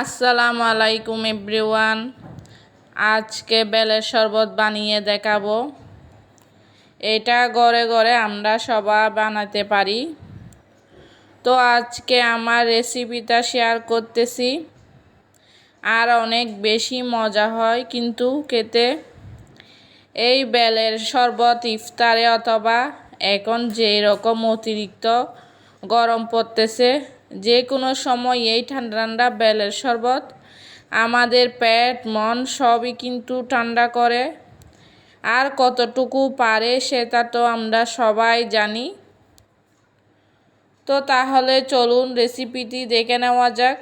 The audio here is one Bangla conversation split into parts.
আসসালামু আলাইকুম এভরিওয়ান। আজকে বেলের শরবত বানিয়ে দেখাবো। এটা ঘরে ঘরে আমরা সবাই বানাতে পারি। তো আজকে আমার রেসিপিটা শেয়ার করতেছি। আর অনেক বেশি মজা হয় কিন্তু খেতে। এই বেলের শরবত ইফতারে অথবা এখন যেই রকম অতিরিক্ত গরম পড়তেছে যে কোনো সময় এই ঠান্ডা বেলের শরবত, আমাদের পেট, মন সবই কিন্তু ঠান্ডা করে। আর কতটুকু পারে সেটা তো আমরা সবাই জানি। তো তাহলে চলুন রেসিপিটি দেখে নেওয়া যাক।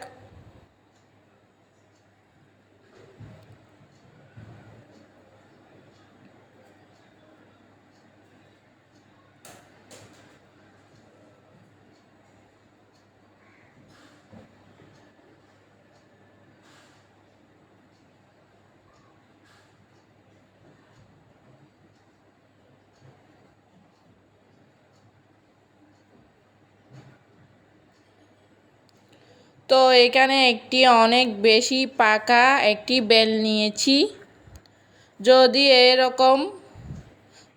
তো এখানে একটি অনেক বেশি পাকা একটি বেল নিয়েছি। যদি এরকম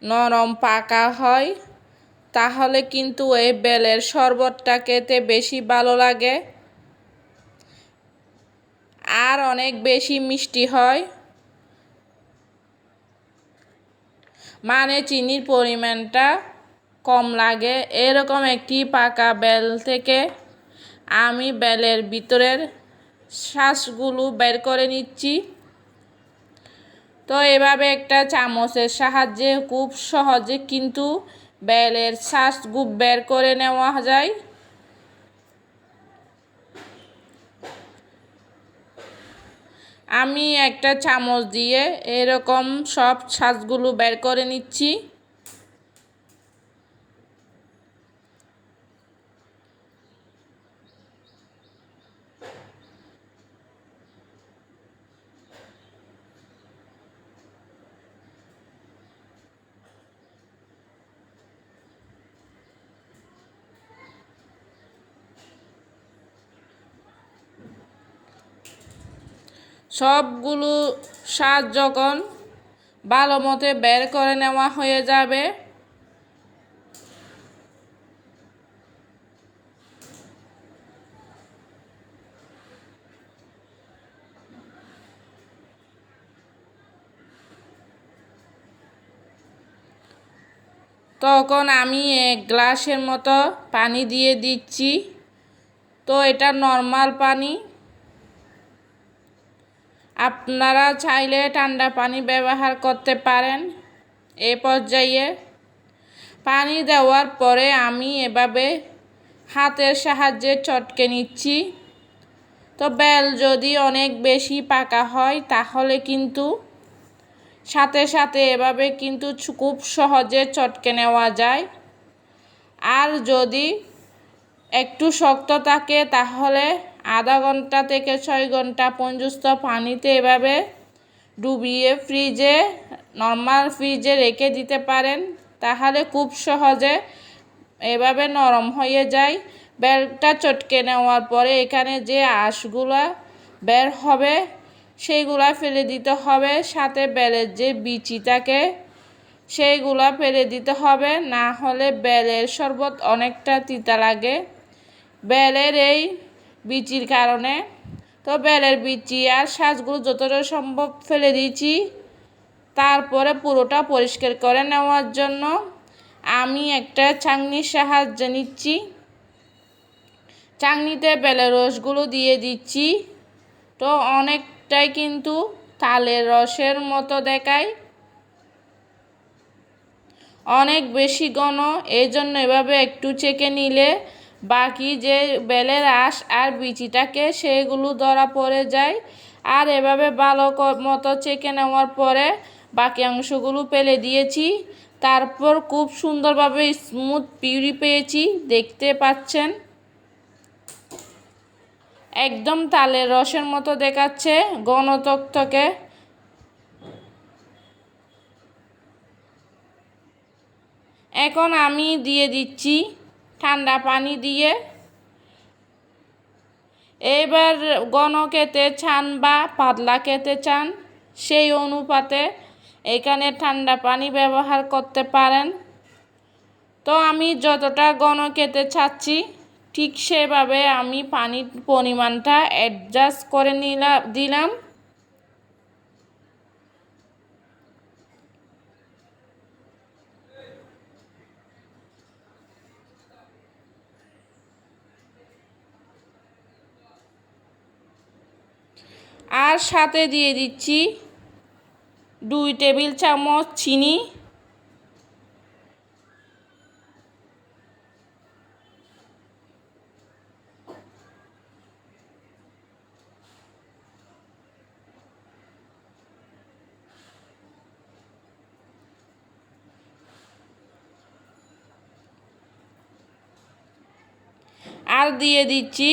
নরম পাকা হয়, তাহলে কিন্তু এই বেলের শরবতটা খেতে বেশি ভালো লাগে। আর অনেক বেশি মিষ্টি হয়। মানে চিনির পরিমাণটা কম লাগে। এরকম একটি পাকা বেল থেকে আমি বেলের ভিতরের শ্বাসগুলো বের করে নিচ্ছি। তো এভাবে একটা চামচের সাহায্যে খুব সহজে কিন্তু বেলের শ্বাসগুলো বের করে নেওয়া যায়। আমি একটা চামচ দিয়ে এরকম সব শ্বাসগুলো বের করে নিচ্ছি। সবগুলো স্বাদ যখন ভালো মতে বের করে নেওয়া হয়ে যাবে, তখন আমি এক গ্লাসের মতো পানি দিয়ে দিচ্ছি। তো এটা নর্মাল পানি। আপনারা চাইলে ঠান্ডা পানি ব্যবহার করতে পারেন এ পর্যায়ে পানি দেওয়ার পরে আমি এভাবে হাতের সাহায্যে চটকে নিচ্ছি। তো বেল যদি অনেক বেশি পাকা হয় তাহলে কিন্তু সাথে সাথে এভাবে কিন্তু খুব সহজে চটকে নেওয়া যায়। আর যদি একটু শক্ত থাকে তাহলে আধা ঘণ্টা থেকে ছয় ঘণ্টা পর্যন্ত পানিতে এভাবে ডুবিয়ে ফ্রিজে নর্মাল ফ্রিজে রেখে দিতে পারেন। তাহলে খুব সহজে এভাবে নরম হয়ে যায়। বেলটা চটকে নেওয়ার পরে এখানে যে আঁশগুলা বের হবে, সেইগুলা ফেলে দিতে হবে। সাথে বেলের যে বিচি থাকে, সেইগুলা ফেলে দিতে হবে। না হলে বেলের শরবত অনেকটা তিতা লাগে। বেলের এই বিচির কারণে। তো বেলের বিচি আর শ্বাসগুলো যতটা সম্ভব ফেলে দিয়েছি, তারপরে পুরোটা পরিষ্কার করে নেওয়ার জন্য আমি একটা চাংনির সাহায্য নিচ্ছি। চাংনিতে বেলের রসগুলো দিয়ে দিচ্ছি। তো অনেকটাই কিন্তু তালের রসের মতো দেখায়। অনেক বেশি ঘন এই জন্য এভাবে একটু চেকে নিলে বাকি যে বেলের আঁশ আর বিচিটাকে সেগুলো ধরা পড়ে যায়। আর এভাবে ভালো মতো চেকে নেওয়ার পরে বাকি অংশগুলো পেলে দিয়েছি। তারপর খুব সুন্দরভাবে স্মুথ পিউরি পেয়েছি, দেখতে পাচ্ছেন। একদম তালের রসের মতো দেখাচ্ছে গণতক্তকে। এখন আমি দিয়ে দিচ্ছি ঠান্ডা পানি দিয়ে। এবার ঘন খেতে চান বা পাতলা খেতে চান, সেই অনুপাতে এখানে ঠান্ডা পানি ব্যবহার করতে পারেন। তো আমি যতটা ঘন খেতে চাচ্ছি, ঠিক সেভাবে আমি পানির পরিমাণটা অ্যাডজাস্ট করে নিলাম দিলাম। আর সাথে দিয়ে দিচ্ছি দুই টেবিল চামচ চিনি। আর দিয়ে দিচ্ছি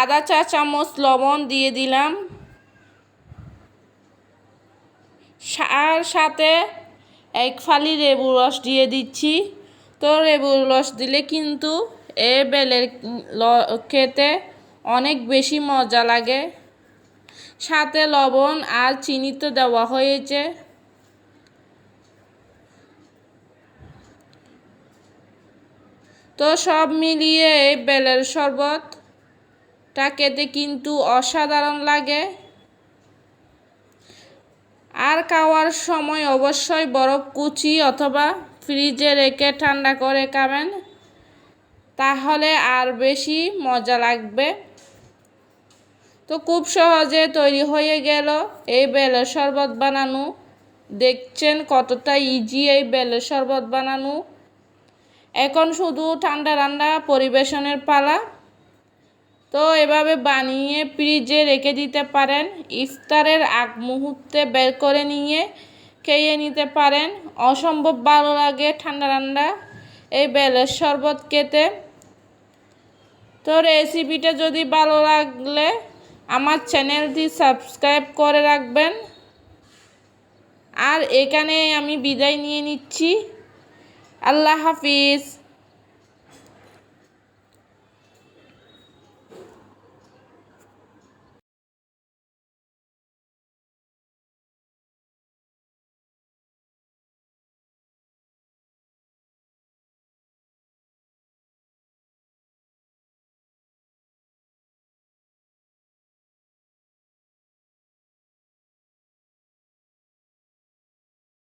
আদা চা চামচ লবণ দিয়ে দিলাম আর সাথে এক ফালি লেবুর রস দিয়ে দিচ্ছি। তো লেবুর রস দিলে কিন্তু এ বেলের খেতে অনেক বেশি মজা লাগে। সাথে লবণ আর চিনি তো দেওয়া হয়েছে। তো সব মিলিয়ে এই বেলের শরবতটা খেতে কিন্তু অসাধারণ লাগে। আর খাওয়ার সময় অবশ্যই বরফ কুচি অথবা ফ্রিজে রেখে ঠান্ডা করে খাবেন। তাহলে আর বেশি মজা লাগবে। তো খুব সহজে তৈরি হয়ে গেল এই বেলের শরবত বানানো। দেখছেন কতটা ইজি এই বেলের শরবত বানানো। এখন শুধু ঠান্ডা ঠান্ডা পরিবেশনের পালা। তো এভাবে বানিয়ে ফ্রিজে রেখে দিতে পারেন। ইফতারের আগ মুহূর্তে বের করে নিয়ে খেয়ে নিতে পারেন। অসম্ভব ভালো লাগে ঠান্ডা ঠান্ডা এই বেলের শরবত খেতে। তো রেসিপিটা যদি ভালো লাগলে আমার চ্যানেলটি সাবস্ক্রাইব করে রাখবেন। আর এখানে আমি বিদায় নিয়ে নিচ্ছি। আল্লাহ হাফিজ।